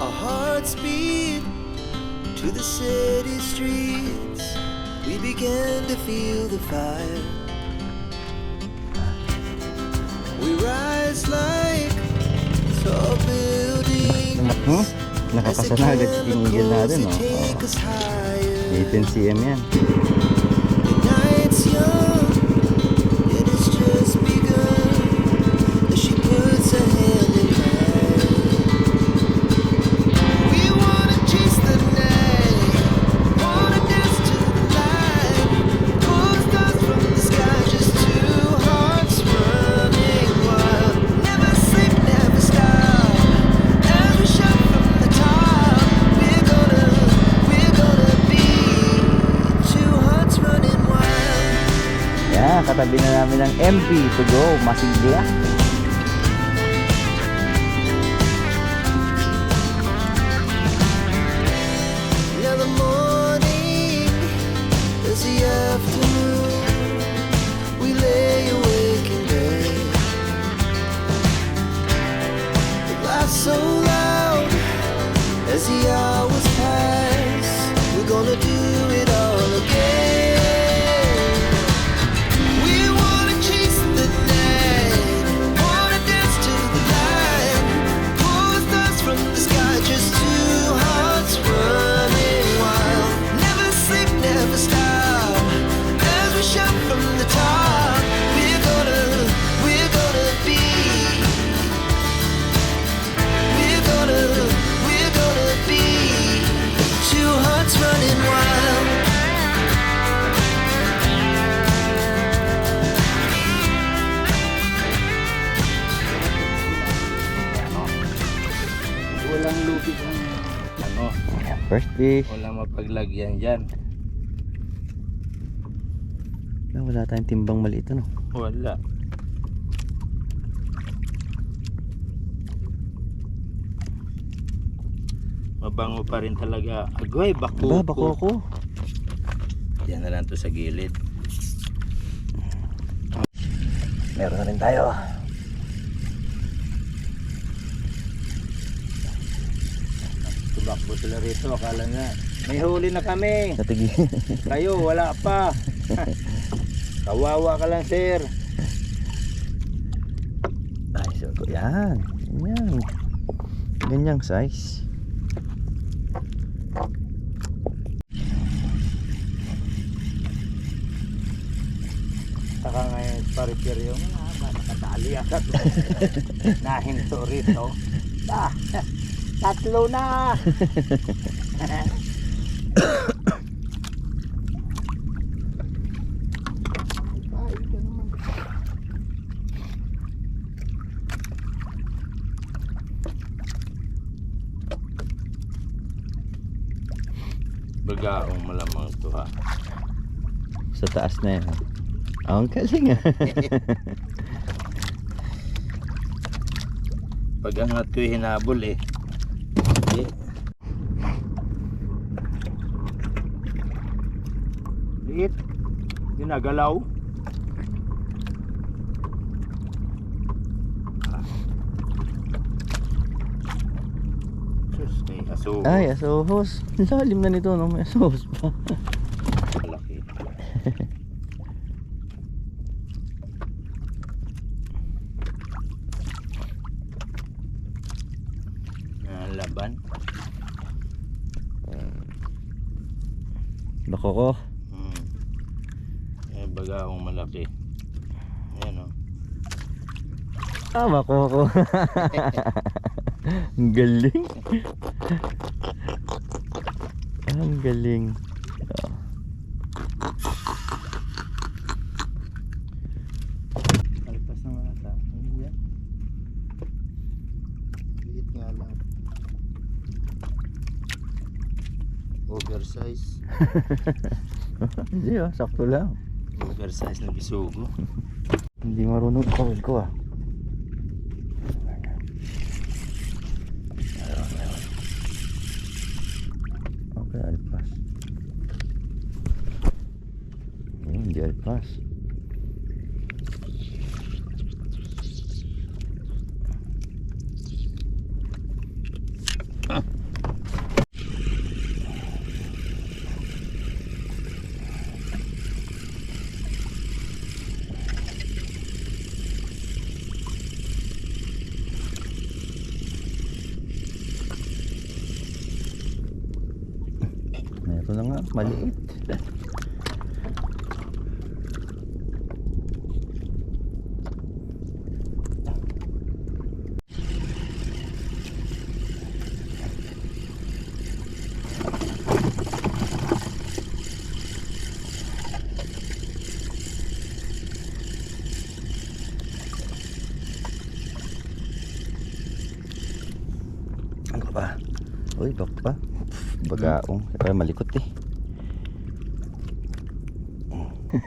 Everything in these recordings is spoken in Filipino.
Our hearts beat to the city streets. We began to feel the fire. We rise like tall buildings. Hmm? As the Nakakasana agad yung natin, chemicals, oh. take us higher. 18 cm yan. The night's young, Katabi na namin ng MP to go, Masiglia. Walang lupit ng ano, First fish. walang mapaglagyan dyan. Ah, wala tayong timbang maliit ano. Wala. Mabango pa rin talaga. Agoy, bako Ba, bako ako. Yan na lang to sa gilid. Meron na rin tayo. Tumakbo sila rito. Akala nga, may huli na kami. Natigi. Kayo, wala pa. Kawawa ka lang, sir. Ay, so, yan. Yan. Ganyang size. Saka ngayon pa repair yung mga nakatali agad. Nahinto rito. Ah, tatlo na. Bagaong malamang to ha. Sa taas na yan. Ah, Ang galing ah. Pag angat ko hinabol eh. Hindi. Liit. Ginagalaw. Ay, asohos. Lalim na nito, no? May asohos pa. Malaki. Ah, laban. Bako ko. Hmm. Eh, bagaong malaki. Ayan o. Ah, bako ko. Ang galing. Ang galing. Ah. Alpas na mga ata. Ayan. Liit nga lang. Oversize. Hindi ah, sakto lang. Oversize na bisugo. Hindi marunong kawil ko ah. Okay, alpas. Ayun, Hindi alpas. Meron na nga, maliit. Ano pa? Uy, bak pa. Bagaong. Kaya malikot eh.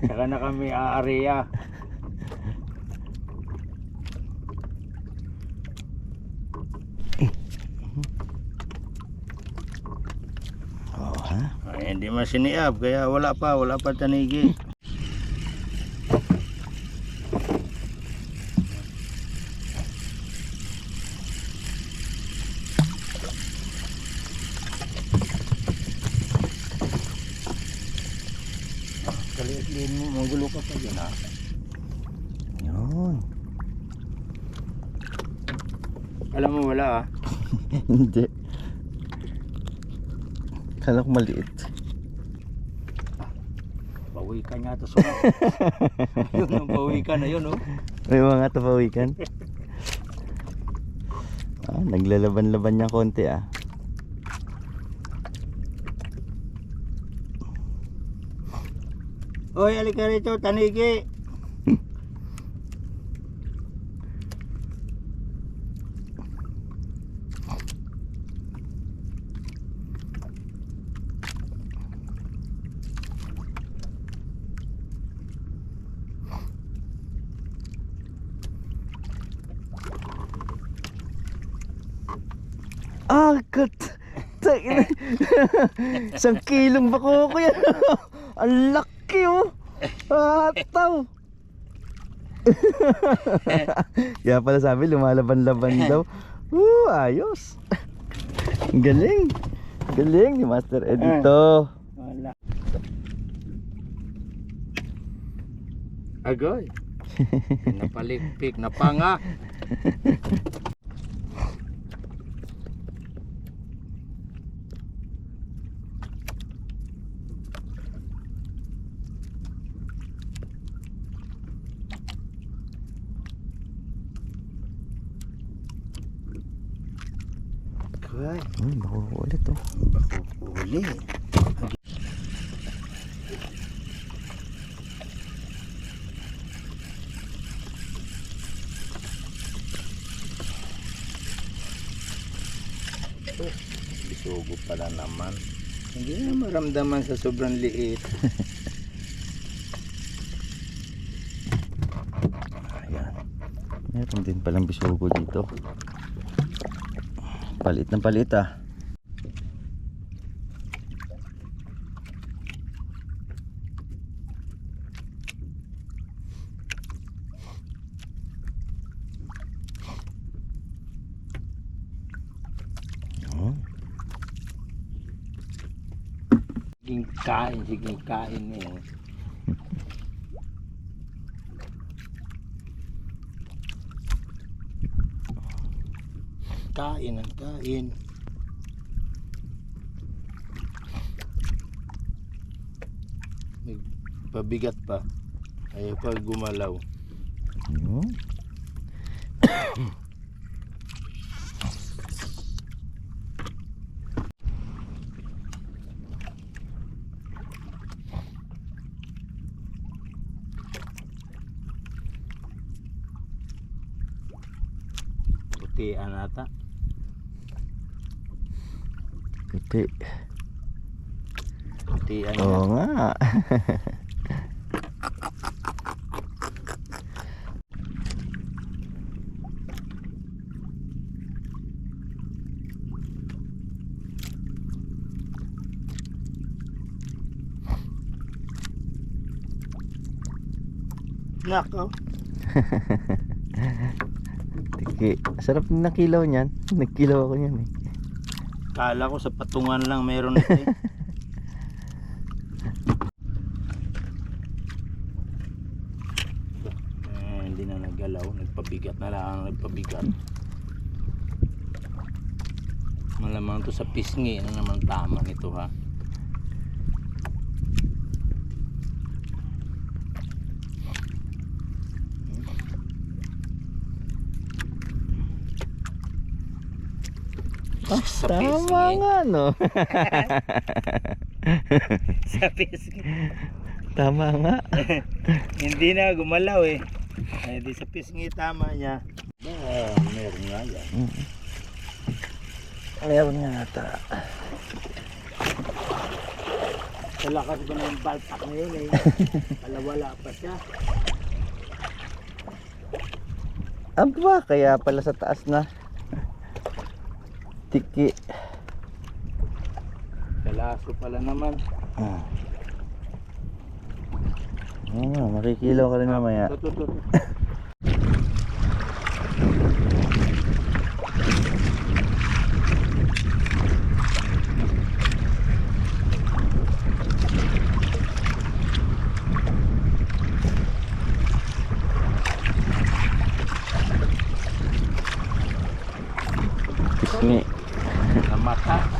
Saka na kami aareya. Oo ha? Ay, hindi masiniab, kaya wala pa, wala pa tanigi. Ha. Yun. Alam mo wala ah. Hindi. Kala ko maliit. Bawi ka nga to so. yun ang bawi ka na yun oh. May mga tapawikan. ah, naglalaban-laban niya konti ah. Hoy, alika rito, tanigi. Agat! Tain- Isang kilong bako ko yan. Ang laki. Ataw. Kaya pala sabi lumalaban-laban daw. Woo, ayos. Galing. Galing ni Master Ed ito. Wala. Agoy. Napalikpik, napanga. Uy, bako ulit oh. Bako uli. Bisugo pala naman. Hindi na maramdaman sa sobrang liit. Ayan. Meron din palang bisugo dito. Palit ng palit ah. Oh, kain, siging kain niya. Kain ang kain. Pabigat pa. Ayaw pa gumalaw. yun. Putian ata. Puti. Putian Oo niya. nga. Nako. Tiki. Sarap ng nakilaw niyan. Nagkilaw ako niyan eh. Kala ko sa patungan lang meron ito eh. eh, hindi na naggalaw, nagpabigat na lang, nagpabigat. Malamang to sa pisngi na naman tama nito ha. sa Tama nga, no? Sa pisngi. Tama nga. Hindi na gumalaw eh. Ay, di sa pisngi tama niya. Ah, meron nga yan. Meron nga ata. Sa lakas ko ng balpak na yun eh. Palawala pa siya. Aba, kaya pala sa taas na. Tiki. Kalaso pala naman. Ah. Oo, makikilaw ka rin mamaya. Ito, ito, ito.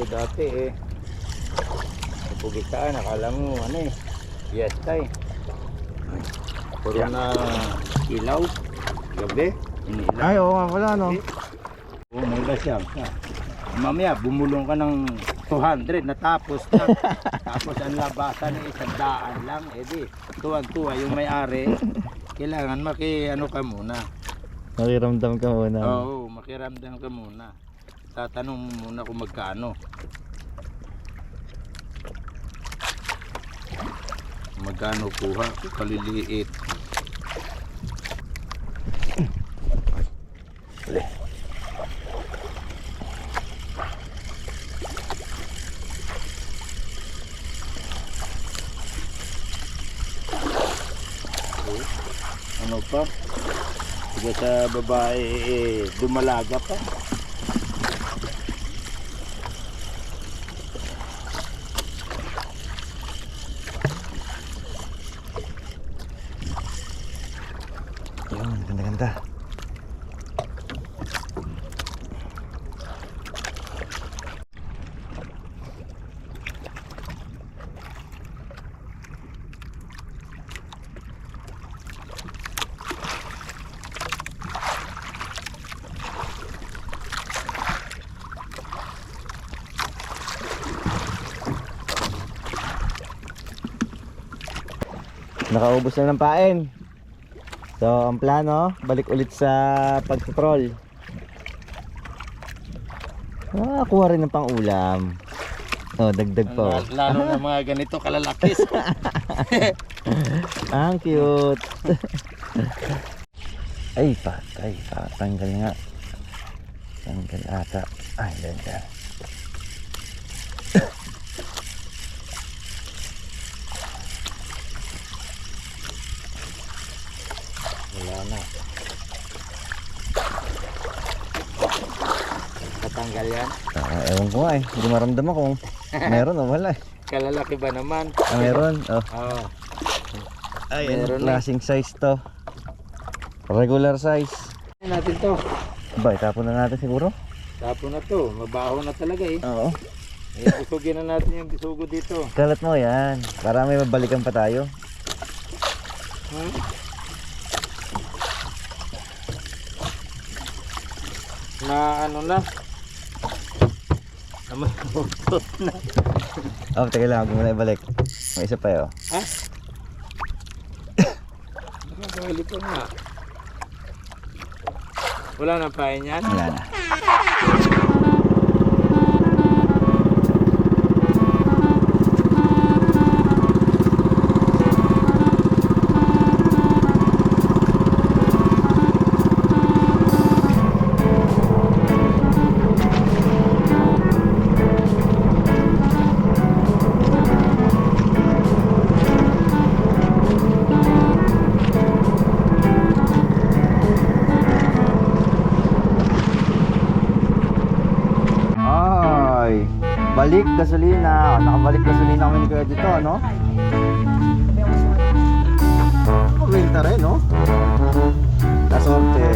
Gilo dati eh. Napugitaan, akala mo ano eh. Yes, tay. Puro na ilaw. Gabi. Inilaw. Ay, oo nga pala, no? Oo, may siya. Mamaya, bumulong ka ng 200 natapos na. Tapos ang labasan ay isang daan lang. Eh di, tuwag-tuwa yung may-ari. Kailangan maki ano ka muna. Nakiramdam ka muna. Oo, makiramdam ka muna. Tatanong muna kung magkano. Magkano kuha? Kaliliit. Ano pa? Sige sa babae, eh, dumalaga pa. Yun, ganda-ganda. Nakaubos na ng pain. So, ang plano, balik ulit sa pagtutrol. Ah, kuha rin ng pang-ulam. Oh, dagdag pa. Lalo, na mga ganito kalalakis. Ang cute. Ay, patay. Tatanggal nga. Tanggal ata. Ay, ganda. Wala na. Katanggal yan. Ah, ewan ko nga eh. Hindi maramdaman kung meron o wala. Kalalaki ba naman? Ah, meron. Oh. Oo. Ay, Meron anong na. klaseng size to? Regular size. Ano natin to? Ba, itapon na natin siguro? Tapo na to. Mabaho na talaga eh. Oo. Eh, busugin na natin yung bisugo dito. Kalat mo yan. Para may mabalikan pa tayo. Hmm? Na ano na? Namutot na. Oh, teka lang, huwag mo na ibalik. May isa pa eh, oh. Ha? Nakabali ko nga. Wala na pa yan? Wala na. Balik gasolina. Nakabalik gasolina kami ni Kuya dito, ano? Kumenta rin, no? Kasorte.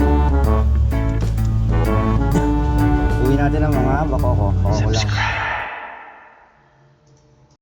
Uwi natin ang mga bakoko. Bakoko lang.